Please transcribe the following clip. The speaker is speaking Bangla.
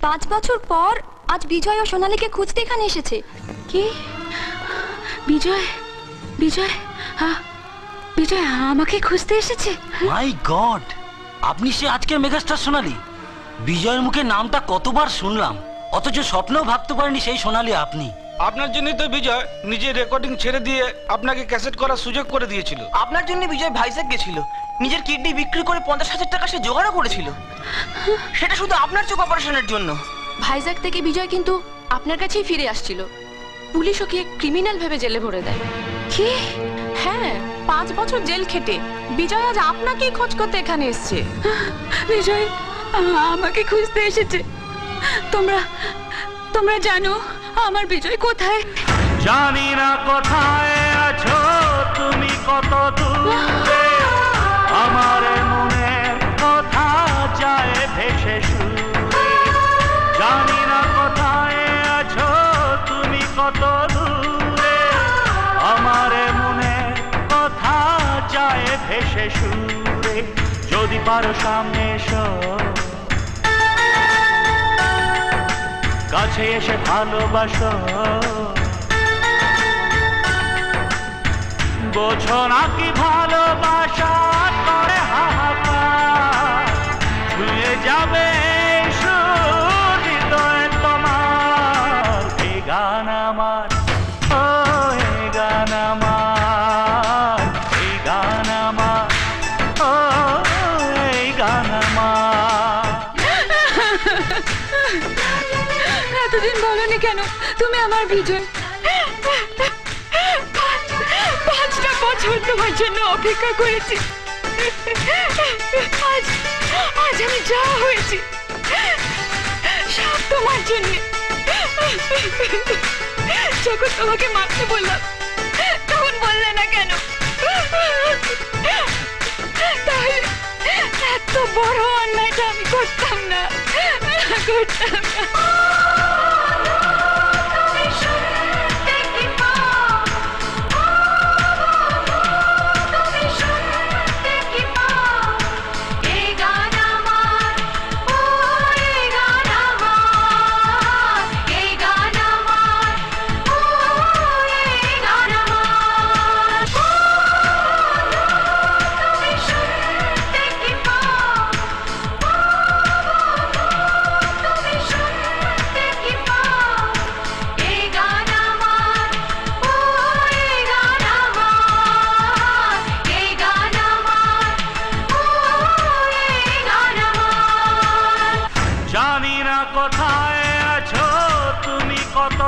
পাঁচ বছর পর আজ বিজয় ও সোনালীকে খুঁজতে এখানে এসেছে। কি? বিজয়? বিজয়? আ, বিজয় আমাকে খুঁজতে এসেছে? My god! আপনি সে আজকের মেগাস্টার সোনালি। বিজয়ের মুখে নামটা কতবার শুনলাম। অথচ স্বপ্নেও ভাবতে পারেনি সেই সোনালি আপনি। আপনার জন্যই তো বিজয় নিজের রেকর্ডিং ছেড়ে দিয়ে আপনাকে ক্যাসেট করার সুযোগ করে দিয়েছিল। আপনার জন্য বিজয় ভাইজাগ গেছিল। নিজের কিডনি বিক্রি করে পঞ্চাশ হাজার টাকা সে জোগাড়ও করেছিল। সেটা শুধু আপনার চোখ অপারেশনের জন্য। ভাইজাগ থেকে বিজয় কিন্তু আপনার কাছেই ফিরে আসছিল। পুলিশ ওকে ক্রিমিনাল ভেবে জেলে ভরে দেয়। কি? হ্যাঁ পাঁচ বছর জেল খেটে। বিজয় আজ আপনাকেই খোঁজ করতে এখানে এসছে। বিজয় আমাকে খুঁজতে এসেছে। তোমরা তোমরা জানো আমার বিজয় কোথায়? জানি না কোথায় আছো, তুমি কত দূরে? আমার মনের কথা যায় ভেসে জানি না কোথায় আছো, তুমি কত দূরে? আমার মনের কথা যায় ভেসে সুরে যদি পারো সামনে এসো। কাছে এসে ভালোবাসো। বোঝো না কি ভালোবাসা, করে হাহাকার। যাবে তোমার। গান আমার, ও গান গান গান আমার। বলনি কেন? তুমি আমার বিজয়। পাঁচটা বছর তোমার জন্য অপেক্ষা করেছি। আজ আজ আমি যা হয়েছি, সব তোমার জন্য। যখন তোমাকে মারতে বললাম, তখন বললে না কেন? তাহলে এত বড় অন্যায়টা আমি করতাম না। করতাম না। কোথায় আছো? তুমি কত